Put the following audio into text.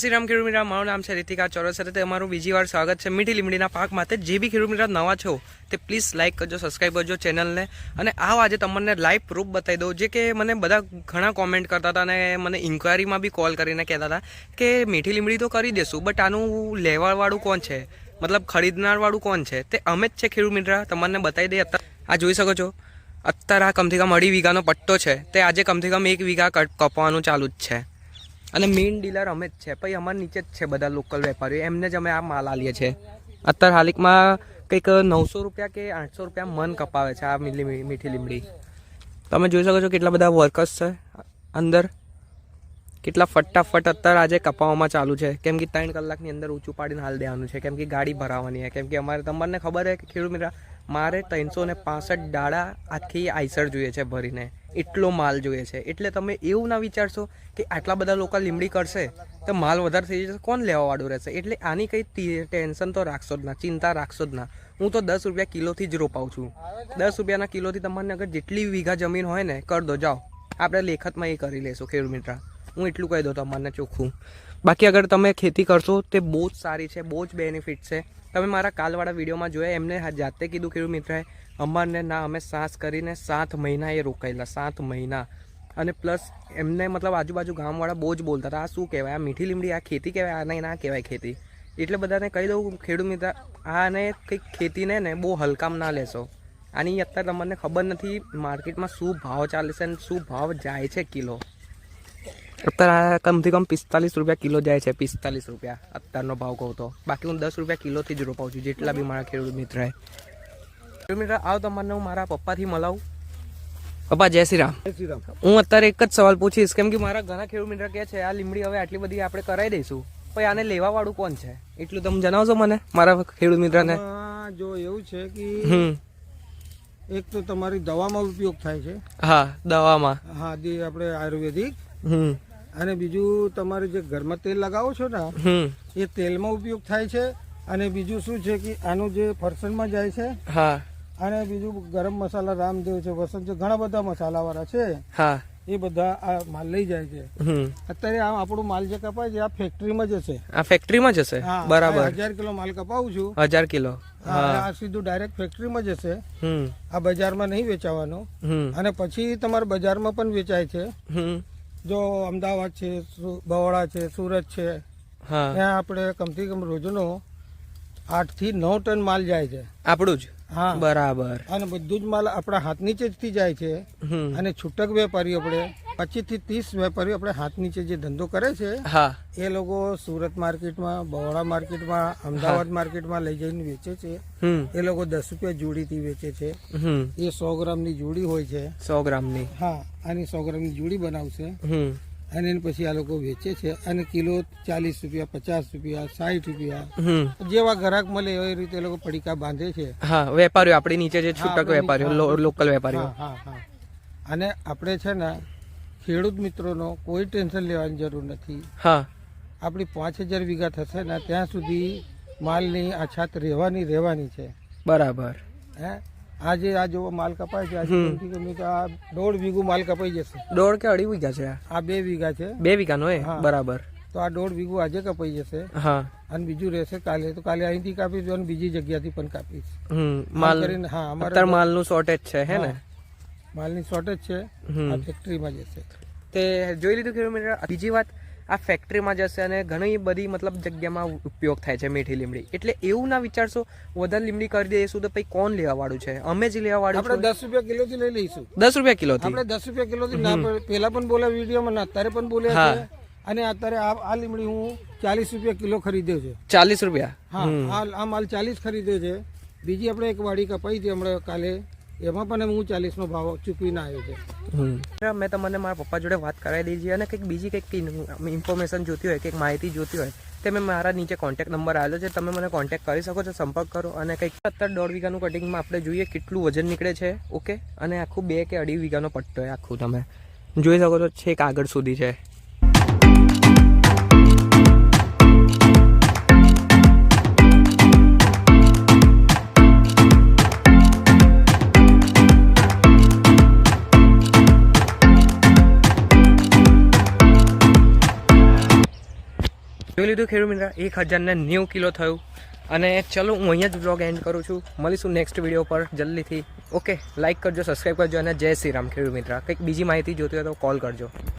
શ્રી રામ ખેડૂત મારું નામ છે રીતિકા ચોરસરે તે તમારું બીજી વાર સ્વાગત છે મીઠી લીમડીના પાક માટે. જે બી ખેડૂત નવા છો, તે પ્લીઝ લાઇક કરજો સબસ્ક્રાઈબ કરજો ચેનલને. અને આવો આજે તમને લાઈવ પ્રૂફ બતાવી દઉં, જે કે મને બધા ઘણા કોમેન્ટ કરતા હતા અને મને ઇન્ક્વાયરીમાં બી કોલ કરીને કહેતા હતા કે મીઠી લીમડી તો કરી દેશું બટ આનું લેવાવાળું કોણ છે? મતલબ ખરીદનારવાળું કોણ છે? તે અમે જ છે ખેડૂત તમને બતાવી દઈએ. આ જોઈ શકો છો. અત્યારે આ કમથી કમ અઢી વીઘાનો પટ્ટો છે. તે આજે કમથી કમ એક વીઘા કપવાનું ચાલુ જ છે. અને મેઇન ડીલર અમે જ છે. પછી અમારા નીચે જ છે બધા લોકલ વેપારીઓ. એમને જ અમે આ માલ આલીએ છીએ. અત્યારે હાલિકમાં કંઈક નવસો રૂપિયા કે આઠસો રૂપિયા મન કપાવે છે આ મીઠી મીઠી લીમડી. તમે જોઈ શકો છો કેટલા બધા વર્કર્સ છે અંદર. કેટલા ફટાફટ અત્યારે આજે કપાવવામાં ચાલુ છે. કેમ કે ત્રણ કલાકની અંદર ઊંચું પાડીને હાલ દેવાનું છે. કેમ કે ગાડી ભરાવાની છે. કેમ કે અમારે, તમને ખબર છે કે ખેડૂત મારે ત્રણસો ને પાસઠ ડાળા આખી આઈસર જોઈએ છે ભરીને. એટલો માલ જોઈએ છે. એટલે તમે એવું ના વિચારશો કે આટલા બધા લોકો લીમડી કરશે, તો માલ વધારે થઈ જશે કોણ લેવાવાળું રહેશે? એટલે આની કંઈ ટેન્શન તો રાખશો જ ના, ચિંતા રાખશો જ ના. હું તો દસ રૂપિયા કિલોથી જ રોપાવું છું. દસ રૂપિયાના કિલોથી તમને અગર જેટલી વીઘા જમીન હોય ને, કર દો, જાઓ. આપણે લેખતમાં એ કરી લેશું ખેડૂત મિત્ર. હું એટલું કહી દઉં તમને ચોખ્ખું. બાકી અગર તમે ખેતી કરશો, તે બહુ જ સારી છે, બહુ જ બેનિફિટ છે. તમે મારા કાલવાળા વિડીયોમાં જોયા, એમને જાતે કીધું, ખેડૂત મિત્રએ, અમારને ના, અમે સાસ કરીને સાત મહિના એ રોકાયેલા, સાત મહિના. અને પ્લસ એમને મતલબ આજુબાજુ ગામવાળા બહુ જ બોલતા હતા, આ શું કહેવાય? આ મીઠી લીમડી, આ ખેતી કહેવાય? આ નહીં, ના કહેવાય ખેતી. એટલે બધાને કહી દઉં, ખેડૂત મિત્ર, આને કંઈક ખેતીને ને બહુ હલકામ ના લેશો. આની અત્યારે તમને ખબર નથી, માર્કેટમાં શું ભાવ ચાલે છે અને શું ભાવ જાય છે કિલો. અત્યારે કમથી કમ પિસ્તાલીસ રૂપિયા કિલો જાય છે પિસ્તાલીસ રૂપિયા. અત્યારનો ભાવ કહું તો. બાકી હું દસ રૂપિયા કિલોથી જ રોપાઉં છું જેટલા બી મારા ખેડૂત મિત્ર મિત્ર આવ તમને હું મારા પપ્પાથી મલાવું પપ્પા જય શ્રી રામ. જય શ્રી રામ. હું અત્યારે એક જ સવાલ પૂછીશ કેમ કે મારા ઘણા ખેડૂત મિત્ર કહે છે આ લીમડી હવે આટલી બધી આપણે કરાવી દઈશું. પછી આને લેવા વાળું કોણ છે? એટલું તમે જણાવશો મને મારા ખેડૂત મિત્રને. જો એવું છે કે એક તો તમારી દવામાં ઉપયોગ થાય છે. હા દવામાં. હા જે આપણે આયુર્વેદિક હમ. અને બીજું તમારે જે ઘરમાં તેલ લગાવો છો ને એ તેલમાં ઉપયોગ થાય છે. અને બીજું શું છે કે આનું જે ફરસણમાં જાય છે હા. અને બીજું ગરમ મસાલા રામદેવ છે વસંત છે ઘણા બધા મસાલા વાળા છે હા. એ બધા આ માલ લઈ જાય છે. હમ. અત્યારે આ આપણું માલ જે કપાય છે આ ફેક્ટરીમાં જ હશે. આ ફેક્ટરીમાં જ હશે? હા બરાબર. હજાર કિલો માલ કપાવું છું. હજાર કિલો. આ સીધું ડાયરેક્ટ ફેક્ટરીમાં જ હશે. હમ. આ બજારમાં નહીં વેચાવાનો. હમ. અને પછી તમારે બજારમાં પણ વેચાય છે. હમ. જો અમદાવાદ છે સુ- છે સુરત છે હા. ત્યાં આપણે કમથી કમ રોજનો આઠથી નવ ટન માલ જાય છે. આપણું જ? હા. બરાબર. અને બધું જ માલ આપણા હાથ નીચે જ થી જાય છે. અને છૂટક વેપારી આપણે પચીસથી ત્રીસ વેપારીઓ આપણે હાથ નીચે જે ધંધો કરે છે હા. એ લોકો સુરત માર્કેટમાં બહોળા માર્કેટમાં અમદાવાદ માર્કેટમાં લઈ જઈને વેચે છે. હમ. એ લોકો દસ રૂપિયા જોડીથી વેચે છે. હમ. એ સો ગ્રામની જોડી હોય છે. સો ગ્રામની. હા આની સો ગ્રામની જોડી બનાવશે. હમ. અને એને પછી આ લોકો વેચે છે. અને કિલો ચાલીસ રૂપિયા પચાસ રૂપિયા સાઠ રૂપિયા જેવા ગ્રાહક મળે એવી રીતે એ લોકો પડીકા બાંધે છે. હા વેપારીઓ આપણી નીચે જે છૂટક વેપારીઓ લોકલ વેપારીઓ. હા હા હા. અને આપણે છે ને ખેડૂત મિત્રોનો કોઈ ટેન્શન લેવાની જરૂર નથી. હા. આપણી પાંચ હજાર વીઘા થશે ને ત્યાં સુધી માલની અછાત રહેવાની રહેવાની છે. બરાબર. હે? આજે આ જો માલ કપાય છે આજે આ દોઢ વીઘું માલ કપાઈ જશે. દોઢ કે અઢી વીઘા છે આ? આ બે વીઘા છે. બે વીઘાનો એ? હા. બરાબર. તો આ દોઢ વીઘું આજે કપાઈ જશે. હા. અને બીજું રહેશે કાલે. તો કાલે અહીંથી કાપીશ અને બીજી જગ્યાથી પણ કાપીશ. માલ કરીને હા અમારે માલનું શોર્ટેજ છે હે ને? માલની શોર્ટેજ છે આ ફેક્ટરીમાં જશે. તે જોઈ લીધું કિલોમીટર બીજી વાત આ ફેક્ટરીમાં જશે અને ઘણી બધી મતલબ જગ્યામાં ઉપયોગ થાય છે મીઠી લીમડી. એટલે એવું ના વિચારશો વધારે લીમડી કરી દઈશું તો પછી કોણ લેવા વાળું છે? અમે જ લેવા વાળું આપણે દસ રૂપિયા કિલો થી લઈ લઈશું. દસ રૂપિયા કિલો આપણે દસ રૂપિયા કિલોથી ના પડે. પેલા પણ બોલ્યા વિડીયોમાં ને અત્યારે પણ બોલ્યા અને અત્યારે આ લીમડી હું ચાલીસ રૂપિયા કિલો ખરીદ્યો છે. ચાલીસ રૂપિયા? હા આ માલ ચાલીસ ખરીદ્યો છે. બીજી આપણે એક વાડી કપાઈ હતી હમણાં કાલે. એમાં પણ હું ચાલીસનો ભાવ ચૂકવીને આવ્યો છે. મેં તમને મારા પપ્પા જોડે વાત કરાવી દીધી અને કંઈક બીજી કંઈક ઇન્ફોર્મેશન જોતી હોય કંઈક માહિતી જોતી હોય તે મેં મારા નીચે કોન્ટેક્ટ નંબર આવેલો છે. તમે મને કોન્ટેક્ટ કરી શકો છો સંપર્ક કરો અને કંઈક અત્યારે દોઢ વીઘાનું કટિંગમાં આપણે જોઈએ કેટલું વજન નીકળે છે ઓકે અને આખું બે કે અઢી વીઘાનો પટ્ટો હોય આખું તમે જોઈ શકો છો છેક આગળ સુધી છે. જોઈ લીધું ખેડૂત મિત્ર, એક હજારને નેવું કિલો થયું. અને ચલો, હું અહીંયા જ બ્લોગ એન્ડ કરું છું. મળીશું નેક્સ્ટ વીડિયો પર જલ્દીથી. ઓકે લાઇક કરજો સબસ્ક્રાઈબ કરજો અને જય શ્રી રામ ખેડૂત મિત્ર. કંઈક બીજી માહિતી જોતી હોય તો કોલ કરજો.